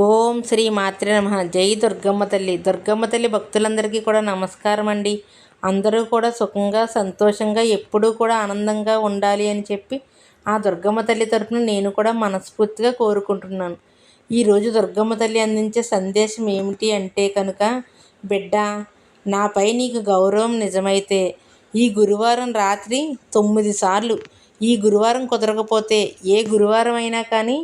ఓం శ్రీ మాతృ నమ. జై దుర్గమ్మ తల్లి. దుర్గమ్మ తల్లి భక్తులందరికీ కూడా నమస్కారం అండి. అందరూ కూడా సుఖంగా సంతోషంగా ఎప్పుడూ కూడా ఆనందంగా ఉండాలి అని చెప్పి ఆ దుర్గమ్మ తల్లి తరపున నేను కూడా మనస్ఫూర్తిగా కోరుకుంటున్నాను. ఈరోజు దుర్గమ్మ తల్లి అందించే సందేశం ఏమిటి అంటే కనుక బిడ్డ నాపై నీకు గౌరవం నిజమైతే ఈ గురువారం రాత్రి తొమ్మిది సార్లు ఈ గురువారం కుదరకపోతే ఏ గురువారం అయినా కానీ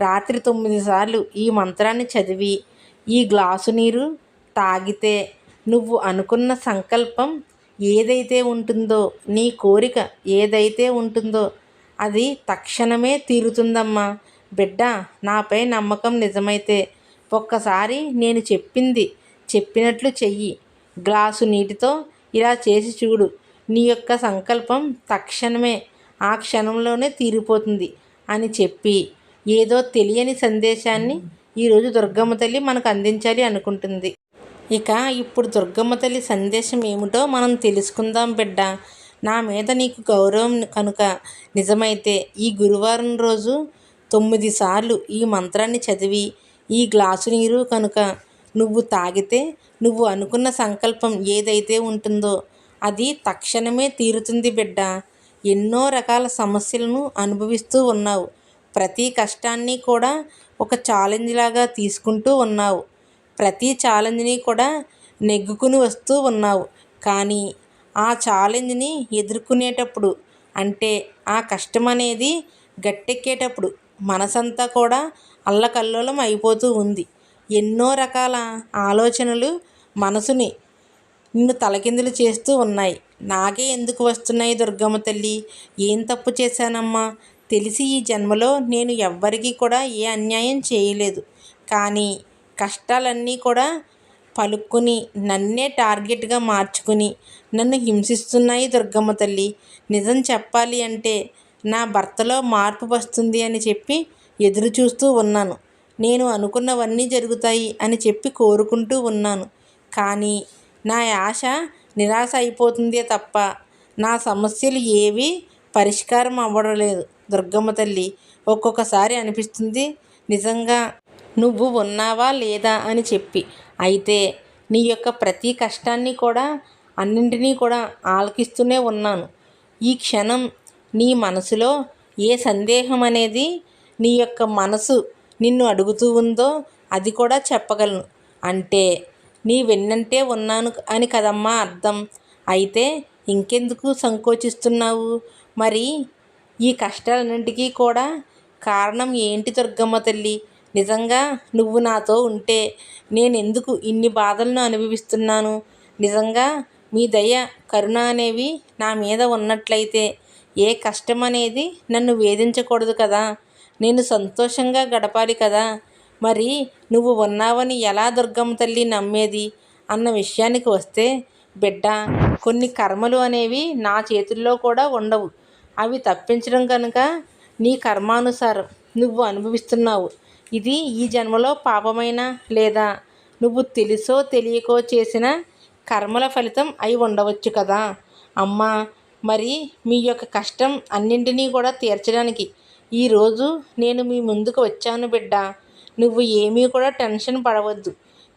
రాత్రి తొమ్మిది సార్లు ఈ మంత్రాన్ని చదివి ఈ గ్లాసు నీరు తాగితే నువ్వు అనుకున్న సంకల్పం ఏదైతే ఉంటుందో నీ కోరిక ఏదైతే ఉంటుందో అది తక్షణమే తీరుతుందమ్మా. బిడ్డ నాపై నమ్మకం నిజమైతే ఒక్కసారి నేను చెప్పింది చెప్పినట్లు చెయ్యి. గ్లాసు నీటితో ఇలా చేసి చూడు. నీ యొక్క సంకల్పం తక్షణమే ఆ క్షణంలోనే తీరిపోతుంది అని చెప్పి ఏదో తెలియని సందేశాన్ని ఈరోజు దుర్గమ్మ తల్లి మనకు అందించాలి అనుకుంటుంది. ఇక ఇప్పుడు దుర్గమ్మ తల్లి సందేశం ఏమిటో మనం తెలుసుకుందాం బిడ్డ. నా మీద నీకు గౌరవం కనుక నిజమైతే ఈ గురువారం రోజు తొమ్మిది సార్లు ఈ మంత్రాన్ని చదివి ఈ గ్లాసు నీరు కనుక నువ్వు తాగితే నువ్వు అనుకున్న సంకల్పం ఏదైతే ఉంటుందో అది తక్షణమే తీరుతుంది బిడ్డ. ఎన్నో రకాల సమస్యలను అనుభవిస్తూ ఉన్నావు. ప్రతి కష్టాన్ని కూడా ఒక ఛాలెంజ్ లాగా తీసుకుంటూ ఉన్నావు. ప్రతి ఛాలెంజ్ని కూడా నెగ్గుకుని వస్తూ ఉన్నావు. కానీ ఆ ఛాలెంజ్ని ఎదుర్కొనేటప్పుడు అంటే ఆ కష్టం అనేది గట్టెక్కేటప్పుడు మనసంతా కూడా అల్లకల్లోలం అయిపోతూ ఉంది. ఎన్నో రకాల ఆలోచనలు మనసుని నిన్ను తలకిందులు చేస్తూ ఉన్నాయి. నాకే ఎందుకు వస్తున్నాయి దుర్గమ్మ తల్లి? ఏం తప్పు చేశానమ్మా? తెలిసి ఈ జన్మలో నేను ఎవ్వరికీ కూడా ఏ అన్యాయం చేయలేదు. కానీ కష్టాలన్నీ కూడా పలుక్కుని నన్నే టార్గెట్గా మార్చుకుని నన్ను హింసిస్తున్నాయి దుర్గమ్మ తల్లి. నిజం చెప్పాలి అంటే నా భర్తలో మార్పు వస్తుంది అని చెప్పి ఎదురు చూస్తూ ఉన్నాను. నేను అనుకున్నవన్నీ జరుగుతాయి అని చెప్పి కోరుకుంటూ ఉన్నాను. కానీ నా ఆశ నిరాశ అయిపోతుందే తప్ప నా సమస్యలు ఏవి పరిష్కారం అవ్వడం లేదు. దుర్గమ్మ తల్లి ఒక్కొక్కసారి అనిపిస్తుంది నిజంగా నువ్వు ఉన్నావా లేదా? అని చెప్పి. అయితే నీ యొక్క ప్రతి కష్టాన్ని కూడా అన్నింటినీ కూడా ఆలకిస్తూనే ఉన్నాను. ఈ క్షణం నీ మనసులో ఏ సందేహం అనేది నీ యొక్క మనసు నిన్ను అడుగుతూ ఉందో అది కూడా చెప్పగలను. అంటే నీ వెన్నంటే ఉన్నాను అని కదమ్మా అర్థం. అయితే ఇంకెందుకు సంకోచిస్తున్నావు? మరి ఈ కష్టాలన్నింటికీ కూడా కారణం ఏంటి దుర్గమ్మ తల్లి? నిజంగా నువ్వు నాతో ఉంటే నేను ఎందుకు ఇన్ని బాధలను అనుభవిస్తున్నాను? నిజంగా మీ దయ కరుణ అనేవి నా మీద ఉన్నట్లయితే ఏ కష్టం అనేది నన్ను వేధించకూడదు కదా? నేను సంతోషంగా గడపాలి కదా? మరి నువ్వు ఉన్నావని ఎలా దుర్గమ్మ తల్లి నమ్మేది? అన్న విషయానికి వస్తే బిడ్డ కొన్ని కర్మలు అనేవి నా చేతుల్లో కూడా ఉండవు. అవి తప్పించడం కనుక నీ కర్మానుసారం నువ్వు అనుభవిస్తున్నావు. ఇది ఈ జన్మలో పాపమైన లేదా నువ్వు తెలుసో తెలియకో చేసిన కర్మల ఫలితం అయి ఉండవచ్చు కదా. అమ్మా మరి మీ యొక్క కష్టం అన్నింటినీ కూడా తీర్చడానికి ఈరోజు నేను మీ ముందుకు వచ్చాను బిడ్డ. నువ్వు ఏమీ కూడా టెన్షన్ పడవద్దు.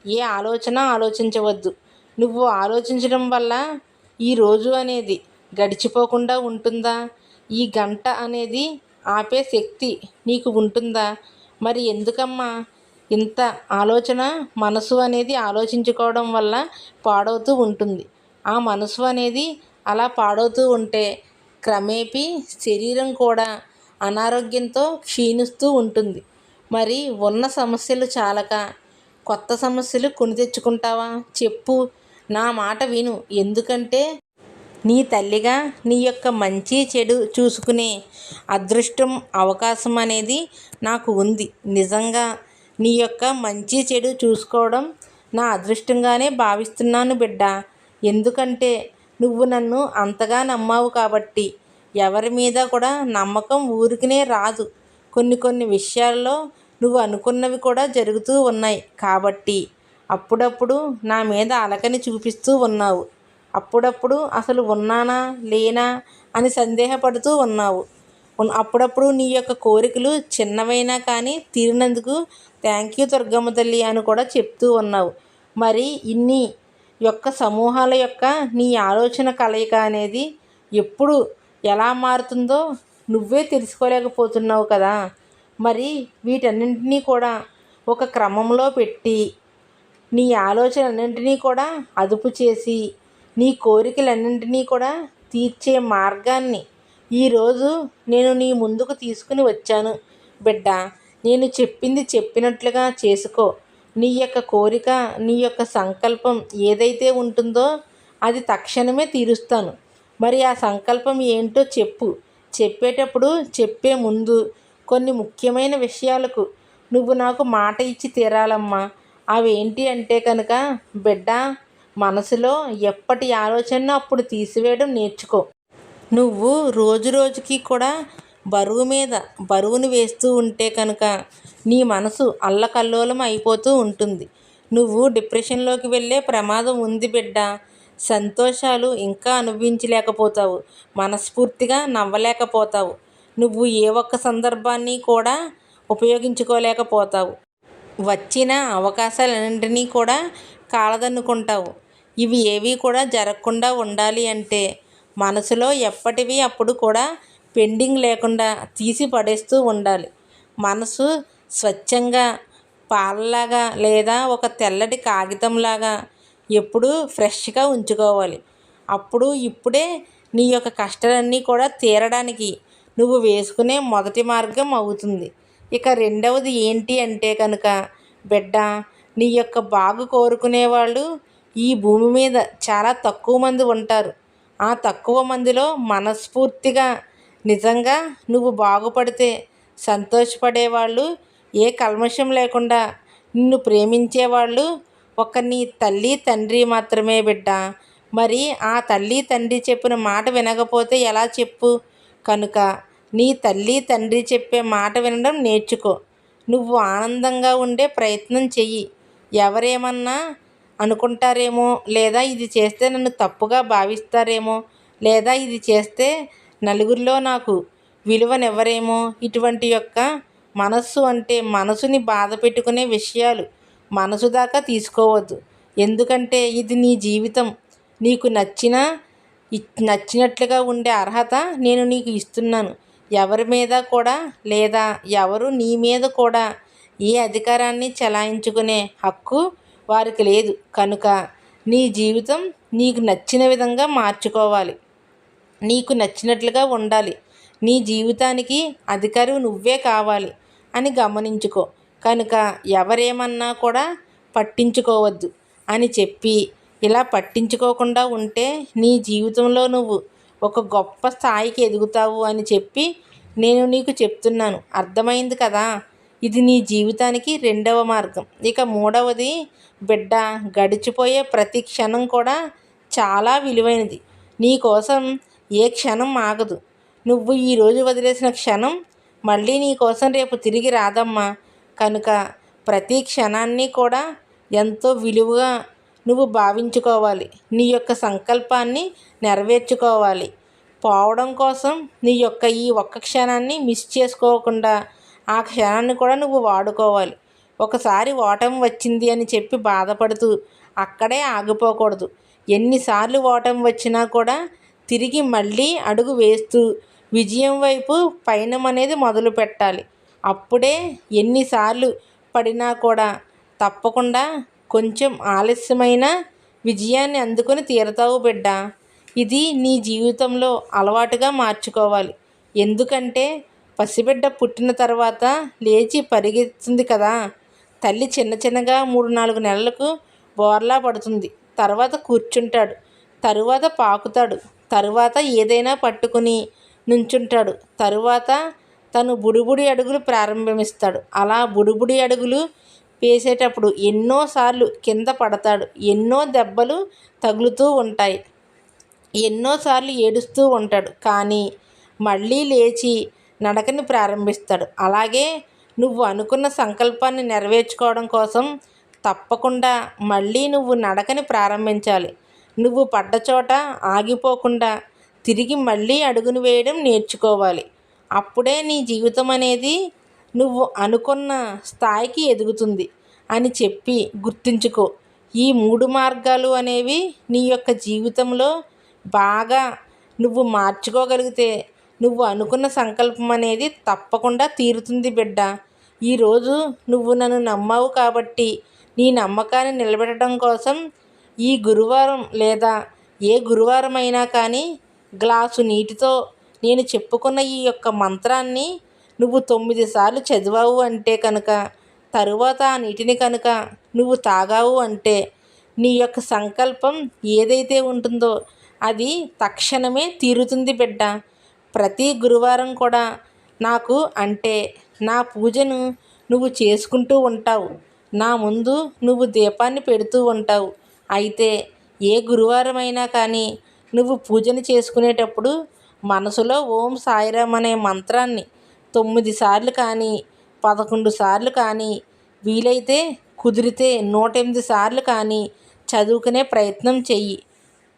ఏ ఆలోచన ఆలోచించవద్దు. నువ్వు ఆలోచించడం వల్ల ఈ రోజు అనేది గడిచిపోకుండా ఉంటుందా? ఈ గంట అనేది ఆపే శక్తి నీకు ఉంటుందా? మరి ఎందుకమ్మా? ఇంత ఆలోచన మనసు అనేది ఆలోచించుకోవడం వల్ల పాడవుతూ ఉంటుంది. ఆ మనసు అనేది అలా పాడవుతూ ఉంటే క్రమేపీ శరీరం కూడా అనారోగ్యంతో క్షీణిస్తూ ఉంటుంది. మరి ఉన్న సమస్యలు చాలక కొత్త సమస్యలు కొని తెచ్చుకుంటావా? చెప్పు. నా మాట విను. ఎందుకంటే నీ తల్లిగా నీ యొక్క మంచి చెడు చూసుకునే అదృష్టం అవకాశం అనేది నాకు ఉంది. నిజంగా నీ యొక్క మంచి చెడు చూసుకోవడం నా అదృష్టంగానే భావిస్తున్నాను బిడ్డ. ఎందుకంటే నువ్వు నన్ను అంతగా నమ్మావు కాబట్టి ఎవరి మీద కూడా నమ్మకం ఊరికినే రాదు. కొన్ని కొన్ని విషయాల్లో నువ్వు అనుకున్నవి కూడా జరుగుతూ ఉన్నాయి కాబట్టి అప్పుడప్పుడు నా మీద అలకని చూపిస్తూ ఉన్నావు. అప్పుడప్పుడు అసలు ఉన్నానా లేనా అని సందేహపడుతూ ఉన్నావు. అప్పుడప్పుడు నీ యొక్క కోరికలు చిన్నవైనా కానీ తీరినందుకు థ్యాంక్ యూ దుర్గమ్మ తల్లి అని కూడా చెప్తూ ఉన్నావు. మరి ఇన్ని యొక్క సమూహాల యొక్క నీ ఆలోచన కలయిక అనేది ఎప్పుడు ఎలా మారుతుందో నువ్వే తెలుసుకోలేకపోతున్నావు కదా. మరి వీటన్నింటినీ కూడా ఒక క్రమంలో పెట్టి నీ ఆలోచనలన్నింటినీ కూడా అదుపు చేసి నీ కోరికలన్నింటినీ కూడా తీర్చే మార్గాన్ని ఈరోజు నేను నీ ముందుకు తీసుకుని వచ్చాను. బిడ్డ నేను చెప్పింది చెప్పినట్లుగా చేసుకో. నీ యొక్క కోరిక నీ యొక్క సంకల్పం ఏదైతే ఉంటుందో అది తక్షణమే తీరుస్తాను. మరి ఆ సంకల్పం ఏంటో చెప్పు. చెప్పేటప్పుడు చెప్పే ముందు కొన్ని ముఖ్యమైన విషయాలకు నువ్వు నాకు మాట ఇచ్చి తీరాలమ్మా. అవేంటి అంటే కనుక బిడ్డ మనసులో ఎప్పటి ఆలోచన అప్పుడు తీసివేయడం నేర్చుకో. నువ్వు రోజు రోజుకి కూడా బరువు మీద బరువును వేస్తూ ఉంటే కనుక నీ మనసు అల్లకల్లోలం అయిపోతూ ఉంటుంది. నువ్వు డిప్రెషన్లోకి వెళ్ళే ప్రమాదం ఉంది బిడ్డ. సంతోషాలు ఇంకా అనుభవించలేకపోతావు. మనస్ఫూర్తిగా నవ్వలేకపోతావు. నువ్వు ఏ ఒక్క సందర్భాన్ని కూడా ఉపయోగించుకోలేకపోతావు. వచ్చిన అవకాశాలన్నింటినీ కూడా కాలదన్నుకుంటావు. ఇవి ఏవి కూడా జరగకుండా ఉండాలి అంటే మనసులో ఎప్పటివి అప్పుడు కూడా పెండింగ్ లేకుండా తీసి పడేస్తూ ఉండాలి. మనసు స్వచ్ఛంగా పాలలాగా లేదా ఒక తెల్లటి కాగితంలాగా ఎప్పుడూ ఫ్రెష్గా ఉంచుకోవాలి. అప్పుడు ఇప్పుడే నీ యొక్క కష్టాలన్నీ కూడా తీరడానికి నువ్వు వేసుకునే మొదటి మార్గం అవుతుంది. ఇక రెండవది ఏంటి అంటే కనుక బిడ్డ నీ యొక్క బాగు కోరుకునే వాళ్ళు ఈ భూమి మీద చాలా తక్కువ మంది ఉంటారు. ఆ తక్కువ మందిలో మనస్ఫూర్తిగా నిజంగా నువ్వు బాగుపడితే సంతోషపడేవాళ్ళు ఏ కల్మషం లేకుండా నిన్ను ప్రేమించేవాళ్ళు ఒక నీ తల్లి తండ్రి మాత్రమే బిడ్డ. మరి ఆ తల్లి తండ్రి చెప్పిన మాట వినకపోతే ఎలా చెప్పు? కనుక నీ తల్లి తండ్రి చెప్పే మాట వినడం నేర్చుకో. నువ్వు ఆనందంగా ఉండే ప్రయత్నం చెయ్యి. ఎవరేమన్నా అనుకుంటారేమో లేదా ఇది చేస్తే నన్ను తప్పుగా భావిస్తారేమో లేదా ఇది చేస్తే నలుగురిలో నాకు విలువనివ్వరేమో ఇటువంటి యొక్క మనస్సు అంటే మనసుని బాధ పెట్టుకునే విషయాలు మనసు దాకా తీసుకోవద్దు. ఎందుకంటే ఇది నీ జీవితం. నీకు నచ్చిన నచ్చినట్లుగా ఉండే అర్హత నేను నీకు ఇస్తున్నాను. ఎవరి మీద కూడా లేదా ఎవరు నీ మీద కూడా ఏ అధికారాన్ని చలాయించుకునే హక్కు వారికి లేదు. కనుక నీ జీవితం నీకు నచ్చిన విధంగా మార్చుకోవాలి. నీకు నచ్చినట్లుగా ఉండాలి. నీ జీవితానికి అధికారి నువ్వే కావాలి అని గమనించుకో. కనుక ఎవరేమన్నా కూడా పట్టించుకోవద్దు అని చెప్పి ఇలా పట్టించుకోకుండా ఉంటే నీ జీవితంలో నువ్వు ఒక గొప్ప స్థాయికి ఎదుగుతావు అని చెప్పి నేను నీకు చెప్తున్నాను. అర్థమైంది కదా? ఇది నీ జీవితానికి రెండవ మార్గం. ఇక మూడవది బిడ్డ గడిచిపోయే ప్రతి క్షణం కూడా చాలా విలువైనది. నీ కోసం ఏ క్షణం ఆగదు. నువ్వు ఈరోజు వదిలేసిన క్షణం మళ్ళీ నీ కోసం రేపు తిరిగి రాదమ్మా. కనుక ప్రతి క్షణాన్ని కూడా ఎంతో విలువగా నువ్వు భావించుకోవాలి. నీ యొక్క సంకల్పాన్ని నెరవేర్చుకోవాలి. పోవడం కోసం నీ యొక్క ఈ ఒక్క క్షణాన్ని మిస్ చేసుకోకుండా ఆ క్షణాన్ని కూడా నువ్వు వాడుకోవాలి. ఒకసారి ఓటమి వచ్చింది అని చెప్పి బాధపడుతూ అక్కడే ఆగిపోకూడదు. ఎన్నిసార్లు ఓటమి వచ్చినా కూడా తిరిగి మళ్ళీ అడుగు వేస్తూ విజయం వైపు పయనం అనేది మొదలు పెట్టాలి. అప్పుడే ఎన్నిసార్లు పడినా కూడా తప్పకుండా కొంచెం ఆలస్యమైన విజయాన్ని అందుకొని తీరతావు బిడ్డ. ఇది నీ జీవితంలో అలవాటుగా మార్చుకోవాలి. ఎందుకంటే పసిబిడ్డ పుట్టిన తర్వాత లేచి పరిగెత్తుంది కదా. తల్లి చిన్న చిన్నగా మూడు నాలుగు నెలలకు బోర్లా పడుతుంది. తర్వాత కూర్చుంటాడు. తరువాత పాకుతాడు. తరువాత ఏదైనా పట్టుకుని నుంచుంటాడు. తరువాత తను బుడిబుడి అడుగులు ప్రారంభిస్తాడు. అలా బుడిబుడి అడుగులు వేసేటప్పుడు ఎన్నోసార్లు కింద పడతాడు. ఎన్నో దెబ్బలు తగులుతూ ఉంటాయి. ఎన్నోసార్లు ఏడుస్తూ ఉంటాడు. కానీ మళ్ళీ లేచి నడకని ప్రారంభిస్తాడు. అలాగే నువ్వు అనుకున్న సంకల్పాన్ని నెరవేర్చుకోవడం కోసం తప్పకుండా మళ్ళీ నువ్వు నడకని ప్రారంభించాలి. నువ్వు పడ్డ చోట ఆగిపోకుండా తిరిగి మళ్ళీ అడుగును వేయడం నేర్చుకోవాలి. అప్పుడే నీ జీవితం అనేది నువ్వు అనుకున్న స్థాయికి ఎదుగుతుంది అని చెప్పి గుర్తుంచుకో. ఈ మూడు మార్గాలు అనేవి నీ యొక్క జీవితంలో బాగా నువ్వు మార్చుకోగలిగితే నువ్వు అనుకున్న సంకల్పం అనేది తప్పకుండా తీరుతుంది బిడ్డ. ఈరోజు నువ్వు నన్ను నమ్మావు కాబట్టి నీ నమ్మకాన్ని నిలబెట్టడం కోసం ఈ గురువారం లేదా ఏ గురువారం అయినా కానీ గ్లాసు నీటితో నేను చెప్పుకున్న ఈ యొక్క మంత్రాన్ని నువ్వు తొమ్మిది సార్లు చదివావు అంటే కనుక తరువాత ఆ నీటిని కనుక నువ్వు తాగావు అంటే నీ యొక్క సంకల్పం ఏదైతే ఉంటుందో అది తక్షణమే తీరుతుంది బిడ్డ. ప్రతి గురువారం కూడా నాకు అంటే నా పూజను నువ్వు చేసుకుంటూ ఉంటావు. నా ముందు నువ్వు దీపాన్ని పెడుతూ ఉంటావు. అయితే ఏ గురువారం అయినా కానీ నువ్వు పూజను చేసుకునేటప్పుడు మనసులో ఓం సాయిరామ్ అనే మంత్రాన్ని తొమ్మిది సార్లు కానీ పదకొండు సార్లు కానీ వీలైతే కుదిరితే నూట ఎనిమిది సార్లు కానీ చదువుకునే ప్రయత్నం చెయ్యి.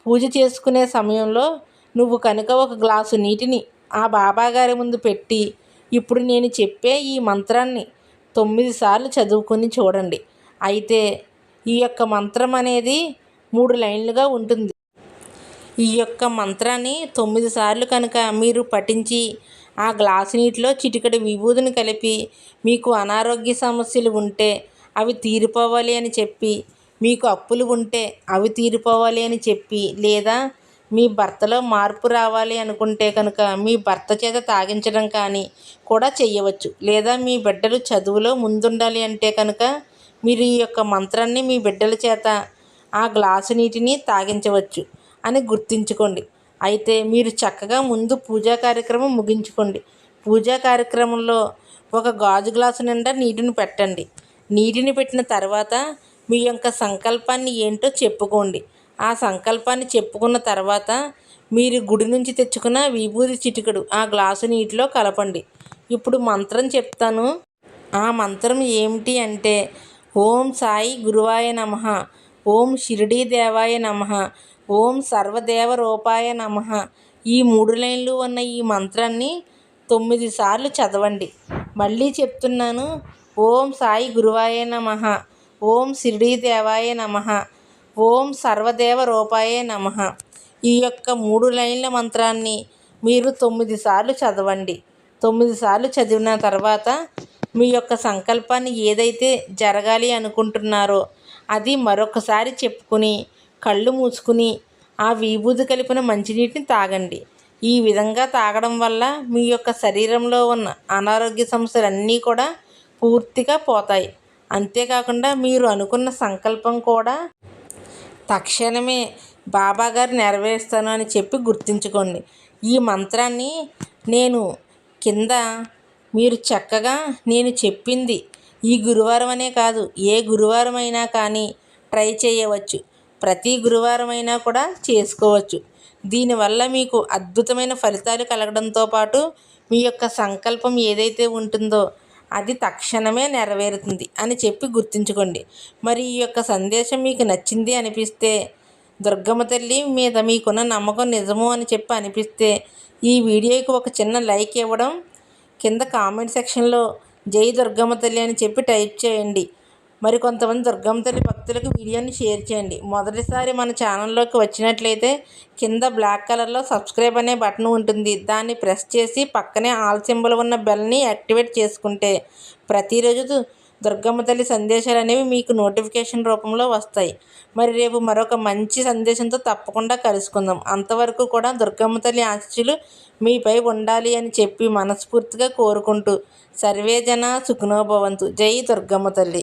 పూజ చేసుకునే సమయంలో నువ్వు కనుక ఒక గ్లాసు నీటిని ఆ బాబాగారి ముందు పెట్టి ఇప్పుడు నేను చెప్పే ఈ మంత్రాన్ని తొమ్మిది సార్లు చదువుకొని చూడండి. అయితే ఈ యొక్క మంత్రం అనేది మూడు లైన్లుగా ఉంటుంది. ఈ యొక్క మంత్రాన్ని తొమ్మిది సార్లు కనుక మీరు పఠించి ఆ గ్లాసు నీటిలో చిటికడి విభూదిని కలిపి మీకు అనారోగ్య సమస్యలు ఉంటే అవి తీరిపోవాలి అని చెప్పి మీకు అప్పులు ఉంటే అవి తీరిపోవాలి అని చెప్పి లేదా మీ భర్తలో మార్పు రావాలి అనుకుంటే కనుక మీ భర్త చేత తాగించడం కానీ కూడా చేయవచ్చు లేదా మీ బిడ్డలు చదువులో ముందుండాలి అంటే కనుక మీరు ఈ యొక్క మంత్రాన్ని మీ బిడ్డల చేత ఆ గ్లాసు నీటిని తాగించవచ్చు అని గుర్తుంచుకోండి. అయితే మీరు చక్కగా ముందు పూజా కార్యక్రమం ముగించుకోండి. పూజా కార్యక్రమంలో ఒక గాజు గ్లాసు నిండా నీటిని పెట్టండి. నీటిని పెట్టిన తర్వాత మీ యొక్క సంకల్పాన్ని ఏంటో చెప్పుకోండి. ఆ సంకల్పాన్ని చెప్పుకున్న తర్వాత మీరు గుడి నుంచి తెచ్చుకున్న విభూది చిటికడు ఆ గ్లాసు నీటిలో కలపండి. ఇప్పుడు మంత్రం చెప్తాను. ఆ మంత్రం ఏమిటి అంటే ఓం సాయి గురువాయ నమ ఓం షిరిడీ దేవాయ నమ ఓం సర్వదేవ రూపాయ నమ. ఈ మూడు లైన్లు ఉన్న ఈ మంత్రాన్ని తొమ్మిది సార్లు చదవండి. మళ్ళీ చెప్తున్నాను ఓం సాయి గురువాయ నమ ఓం షిరిడీ దేవాయ నమ ఓం సర్వదేవ రూపాయే నమ. ఈ యొక్క మూడు లైన్ల మంత్రాన్ని మీరు తొమ్మిది సార్లు చదవండి. తొమ్మిది సార్లు చదివిన తర్వాత మీ యొక్క సంకల్పాన్ని ఏదైతే జరగాలి అనుకుంటున్నారో అది మరొకసారి చెప్పుకుని కళ్ళు మూసుకుని ఆ విభూతి కలిపిన మంచినీటిని తాగండి. ఈ విధంగా తాగడం వల్ల మీ యొక్క శరీరంలో ఉన్న అనారోగ్య సమస్యలన్నీ కూడా పూర్తిగా పోతాయి. అంతేకాకుండా మీరు అనుకున్న సంకల్పం కూడా తక్షణమే బాబాగారు నెరవేరుస్తాను అని చెప్పి గుర్తుంచుకోండి. ఈ మంత్రాన్ని నేను కింద మీరు చక్కగా నేను చెప్పింది ఈ గురువారం అనే కాదు ఏ గురువారం అయినా కానీ ట్రై చేయవచ్చు. ప్రతి గురువారం అయినా కూడా చేసుకోవచ్చు. దీనివల్ల మీకు అద్భుతమైన ఫలితాలు కలగడంతో పాటు మీ యొక్క సంకల్పం ఏదైతే ఉంటుందో అది తక్షణమే నెరవేరుతుంది అని చెప్పి గుర్తుంచుకోండి. మరి ఈ యొక్క సందేశం మీకు నచ్చింది అనిపిస్తే దుర్గమ్మ తల్లి మీద మీకున్న నమ్మకం నిజము అని చెప్పి అనిపిస్తే ఈ వీడియోకి ఒక చిన్న లైక్ ఇవ్వడం కింద కామెంట్ సెక్షన్లో జై దుర్గమ్మ తల్లి అని చెప్పి టైప్ చేయండి. మరి కొంతమంది దుర్గమ్మ తల్లి భక్తులకు వీడియోని షేర్ చేయండి. మొదటిసారి మన ఛానల్లోకి వచ్చినట్లయితే కింద బ్లాక్ కలర్లో సబ్స్క్రైబ్ అనే బటన్ ఉంటుంది. దాన్ని ప్రెస్ చేసి పక్కనే ఆల్ సింబల్ ఉన్న బెల్ని యాక్టివేట్ చేసుకుంటే ప్రతిరోజు దుర్గమ్మ తల్లి సందేశాలు అనేవి మీకు నోటిఫికేషన్ రూపంలో వస్తాయి. మరి రేపు మరొక మంచి సందేశంతో తప్పకుండా కలుసుకుందాం. అంతవరకు కూడా దుర్గమ్మ తల్లి ఆశీస్సులు మీపై ఉండాలి అని చెప్పి మనస్ఫూర్తిగా కోరుకుంటూ సర్వేజన సుఖనోభవంతు జై దుర్గమ్మ తల్లి.